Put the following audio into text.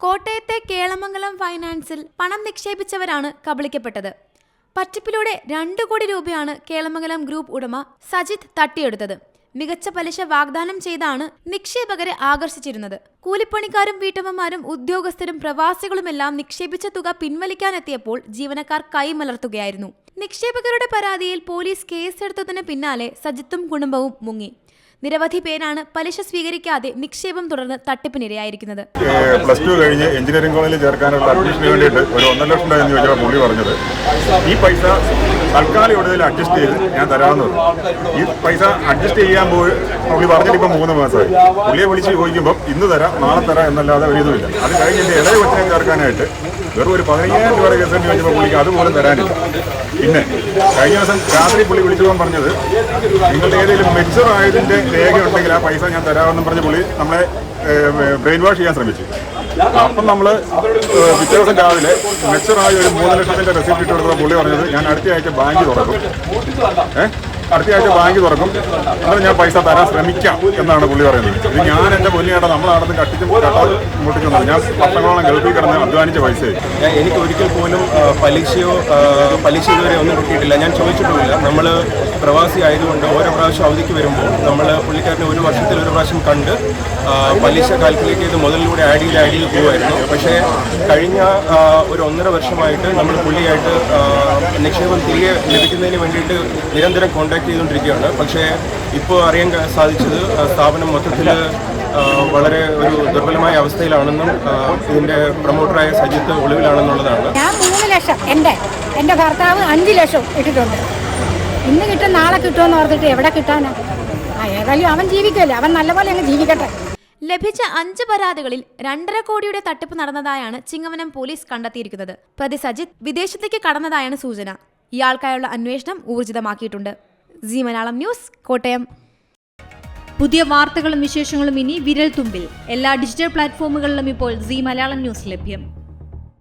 കോട്ടയത്തെ കേളമംഗലം ഫൈനാൻസിൽ പണം നിക്ഷേപിച്ചവരാണ് കബളിക്കപ്പെട്ടത്. പറ്റിപ്പിലൂടെ രണ്ടു കോടി രൂപയാണ് കേളമംഗലം ഗ്രൂപ്പ് ഉടമ സജിത് തട്ടിയെടുത്തത്. മികച്ച പലിശ വാഗ്ദാനം ചെയ്താണ് നിക്ഷേപകരെ ആകർഷിച്ചിരുന്നത്. കൂലിപ്പണിക്കാരും വീട്ടമ്മമാരും ഉദ്യോഗസ്ഥരും പ്രവാസികളുമെല്ലാം നിക്ഷേപിച്ച തുക പിൻവലിക്കാനെത്തിയപ്പോൾ ജീവനക്കാർ കൈമലർത്തുകയായിരുന്നു. നിക്ഷേപകരുടെ പരാതിയിൽ പോലീസ് കേസെടുത്തതിന് പിന്നാലെ സജിത്തും കുടുംബവും മുങ്ങി. നിരവധി പേരാണ് പലിശ സ്വീകരിക്കാതെ നിക്ഷേപം തുടർന്ന് തട്ടിപ്പിനിരയായിരിക്കുന്നത്. പ്ലസ് ടു കഴിഞ്ഞ് എഞ്ചിനീയറിംഗ് കോളേജിൽ ചേർക്കാനുള്ള അഡ്മിഷന് വേണ്ടിയിട്ട് ഒരു ഒന്നര ലക്ഷം രൂപ എന്ന് ചോദിച്ചാൽ പുള്ളി പറഞ്ഞത് ഈ പൈസ തൽക്കാലം ഇവിടെ അഡ്ജസ്റ്റ് ചെയ്ത് ഞാൻ തരാമെന്ന് പറഞ്ഞു. ഈ പൈസ അഡ്ജസ്റ്റ് ചെയ്യാൻ പോയി പുള്ളി പറഞ്ഞിട്ട് ഇപ്പം മൂന്ന് മാസമായി. പുള്ളിയെ വിളിച്ച് ചോദിക്കുമ്പോൾ ഇന്ന് തരാം നാളെ തരാം എന്നല്ലാതെ ഒരു ഇതുമില്ല. അത് കഴിഞ്ഞിട്ട് എന്റെ ഇളയ ചേർക്കാനായിട്ട് വെറും ഒരു പതിനയ്യായിരം രൂപ കേസ് എന്ന് ചോദിച്ചപ്പോൾ പുള്ളിക്ക് അതുപോലും തരാനില്ല. പിന്നെ കഴിഞ്ഞ ദിവസം രാത്രി പുള്ളി വിളിച്ചപ്പോൾ പറഞ്ഞത് നിങ്ങളുടെ ഏതെങ്കിലും മെച്ചർ രേഖ ഉണ്ടെങ്കിൽ ആ പൈസ ഞാൻ തരാമെന്നും പറഞ്ഞ് പുള്ളി നമ്മളെ ബ്രെയിൻ വാഷ് ചെയ്യാൻ ശ്രമിച്ചു. അപ്പം നമ്മൾ പിറ്റേ ദിവസം രാവിലെ മെച്ചറായ ഒരു മൂന്ന് ലക്ഷത്തിന്റെ റെസിപ്റ്റ് ഇട്ട് കൊടുത്ത പുള്ളി പറഞ്ഞത്. ഞാൻ അടുത്ത ആഴ്ച ബാങ്ക് തുറക്കും. ഏഹ് അടുത്ത ആഴ്ച ബാങ്ക് തുറക്കും. എന്നാൽ ഞാൻ പൈസ തരാൻ ശ്രമിക്കാം എന്നാണ് പുള്ളി പറയുന്നത്. ഇത് ഞാൻ എന്റെ പൊന്നിയേട്ടാ നമ്മളവിടുന്ന് കട്ടിച്ചും കട്ടാതെ മുട്ടിച്ചൊന്നും ഞാൻ പത്തങ്ങളോളം ഗൾഫിൽ കിടന്ന് അധ്വാനിച്ച പൈസ എനിക്ക് ഒരിക്കൽ പോലും പലിശയോ പലിശ ഇതുവരെ ഒന്നും കിട്ടിയിട്ടില്ല ഞാൻ ചോദിച്ചിട്ടുമില്ല. നമ്മൾ പ്രവാസി ആയതുകൊണ്ട് ഓരോ പ്രാവശ്യം അവധിക്ക് വരുമ്പോൾ നമ്മൾ പുള്ളിക്കാരനെ ഒരു വർഷത്തിൽ ഒരു പ്രാവശ്യം കണ്ട് പലിശ കാൽക്കുലേറ്റ് ചെയ്ത് മുതലിലൂടെ ആഡ് ചെയ്ത് ആഡ് ചെയ്ത് പോകുമായിരുന്നു പക്ഷേ കഴിഞ്ഞ ഒരു ഒന്നര വർഷമായിട്ട് നമ്മൾ പുള്ളിയായിട്ട് നിക്ഷേപം തിരികെ ലഭിക്കുന്നതിന് വേണ്ടിയിട്ട് നിരന്തരം കോൺടാക്ട് ചെയ്തുകൊണ്ടിരിക്കുകയാണ്. പക്ഷേ ഇപ്പോൾ അറിയാൻ സാധിച്ചത് സ്ഥാപനം മൊത്തത്തിൽ വളരെ ഒരു ദുർബലമായ അവസ്ഥയിലാണെന്നും ഇതിന്റെ പ്രൊമോട്ടറായ സജിത്ത് ഒളിവിലാണെന്നുള്ളതാണ്. ഞാൻ മൂന്ന് ലക്ഷം എന്റെ എന്റെ ഭർത്താവ് അഞ്ച് ലക്ഷം ഇട്ടിട്ടുണ്ട്. ഇന്ന് കിട്ടും നാളെ കിട്ടുമെന്ന് ഓർത്തിട്ട് എവിടെ കിട്ടാനാ? ആ ഏതായാലും അവൻ ജീവിക്കുമല്ലേ? അവൻ നല്ലപോലെ അങ്ങ് ജീവിക്കട്ടെ. ലഭിച്ച അഞ്ച് പരാതികളിൽ രണ്ടര കോടിയുടെ തട്ടിപ്പ് നടന്നതായാണ് ചിങ്ങവനം പോലീസ് കണ്ടെത്തിയിരിക്കുന്നത്. പ്രതി സജിത് വിദേശത്തേക്ക് കടന്നതായാണ് സൂചന. ഇയാൾക്കായുള്ള അന്വേഷണം ഊർജിതമാക്കിയിട്ടുണ്ട്. Zee Malayalam news Kottayam. പുതിയ വാർത്തകളും വിശേഷങ്ങളും ഇനി വിരൽ തുമ്പിൽ എല്ലാ ഡിജിറ്റൽ പ്ലാറ്റ്ഫോമുകളിലും ഇപ്പോൾ സി മലയാളം ന്യൂസ് ലഭ്യം.